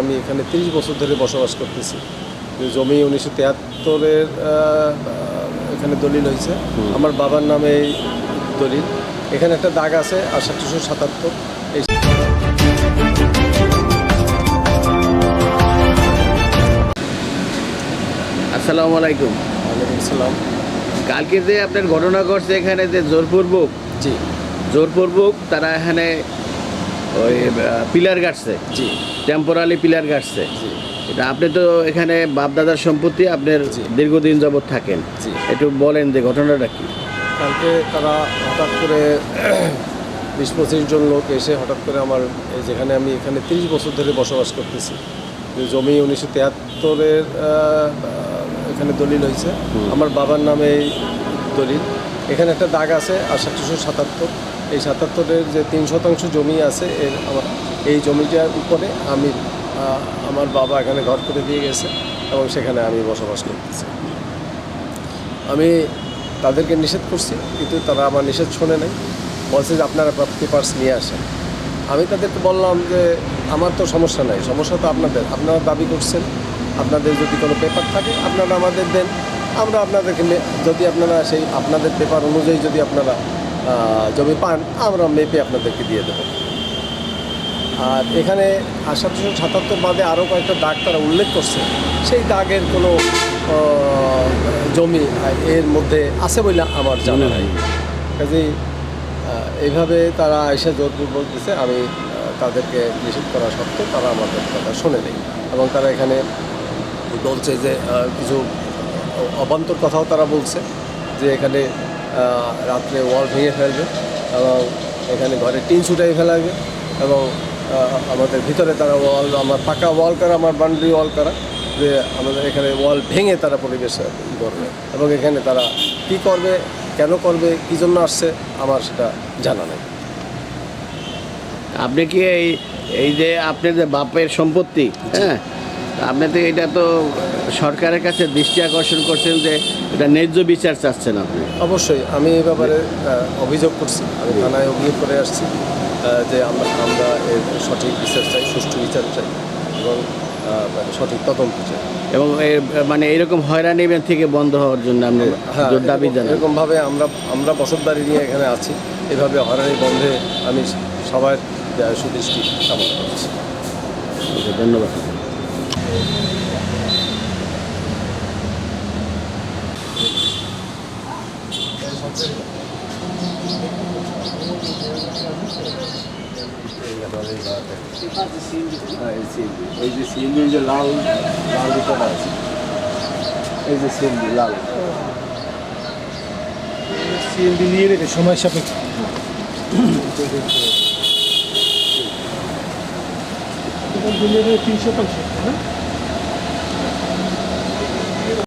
আমি এখানে তিরিশ বছর ধরে বসবাস করতেছি। জমি উনিশশো তিয়াত্তরের এখানে দলিল হয়েছে। আমার বাবার নামে এই দলিল। এখানে একটা দাগ আছে আষাটশো সাতাত্তর। এই আসসালামু আলাইকুম। ওয়ালাইকুম আসসালাম। কালকে যে আপনার ঘটনা ঘটছে এখানে যে জোরপূর্বক জি। জোরপূর্বক তারা এখানে ওই পিলার গাড়ছে জি। টেম্পোরালি পিলার গাড়ছে জি। এটা আপনি তো এখানে বাপদাদার সম্পত্তি আপনার। দীর্ঘদিন যাবৎ থাকেন। জি। একটু বলেন যে ঘটনাটা কি? কালকে তারা হঠাৎ করে বিশ পঁচিশ জন লোক এসে হঠাৎ করে আমার এই যেখানে আমি এখানে তিরিশ বছর ধরে বসবাস করতেছি জমি উনিশশো তিয়াত্তরের এখানে দলিল হয়েছে। আমার বাবার নামে এই দলিল। এখানে একটা দাগ আছে আষাটশো সাতাত্তর। এই সাতাত্তরের যে তিন শতাংশ জমি আছে, এর আমার এই জমিটার উপরে আমি আমার বাবা এখানে ঘর করে দিয়ে গেছে এবং সেখানে আমি বসবাস করতেছি। আমি তাদেরকে নিষেধ করছি, কিন্তু তারা আমার নিষেধ শোনে নাই। বলছে যে আপনারা পেপার্স নিয়ে আসেন। আমি তাদেরকে বললাম যে, আমার তো সমস্যা নাই, সমস্যা তো আপনাদের। আপনারা দাবি করছেন, আপনাদের যদি কোনো পেপার থাকে, আপনারা আমাদের দেন। আমরা আপনাদেরকে যদি আপনারা সেই, আপনাদের পেপার অনুযায়ী যদি আপনারা জমি পান আমরা মেপে আপনাদেরকে দিয়ে দেবো। আর এখানে আষাটশো সাতাত্তর বাদে আরও কয়েকটা দাগ তারা উল্লেখ করছে। সেই দাগের কোনো জমি এর মধ্যে আছে বলে আমার জানা নাই। কাজেই এইভাবে তারা এসে জোরপূর্বক দিছে আমি তাদেরকে নিষেধ করা সত্ত্বেও তারা আমাদের কথা শোনে নেই। এবং তারা এখানে বলছে যে কিছু অবান্তর কথাও তারা বলছে যে এখানে রাত্রে ওয়াল ভেঙে ফেলবে এবং এখানে ঘরে টিন ছুটাই ফেলাবে এবং আমাদের ভিতরে তারা ওয়াল আমার পাকা ওয়াল করা আমার বাউন্ডারি ওয়াল করা যে আমাদের এখানে ওয়াল ভেঙে তারা পরিবেশ করবে এবং এখানে তারা কি করবে কেন করবে কী জন্য আসছে আমার সেটা জানা নেই। আপনি কি এই এই যে আপনার যে বাপের সম্পত্তি হ্যাঁ আপনি তো এটা তো সরকারের কাছে দৃষ্টি আকর্ষণ করছেন যে এটা ন্যায্য বিচার চাচ্ছেন আপনি। অবশ্যই আমি এ ব্যাপারে অভিযোগ করছি। আমি থানায় অভিযোগ করে আসছি যে আমরা আমরা এর সঠিক বিচার চাই সুষ্ঠু বিচার চাই এবং মানে সঠিক তদন্ত চাই। এবং এর মানে এরকম হয়রানি থেকে বন্ধ হওয়ার জন্য আপনি হ্যাঁ জোর দাবি জানান। এরকমভাবে আমরা আমরা বসতবাড়ি নিয়ে এখানে আছি। এভাবে হয়রানি বন্ধে আমি সবার সুদৃষ্টি কামনা করছি। ধন্যবাদ। সিএনজি লাল লাল আছে এই যে সিএনজি লাল সিএনডি নিয়ে সময় সাপেক্ষ তিন শতাংশ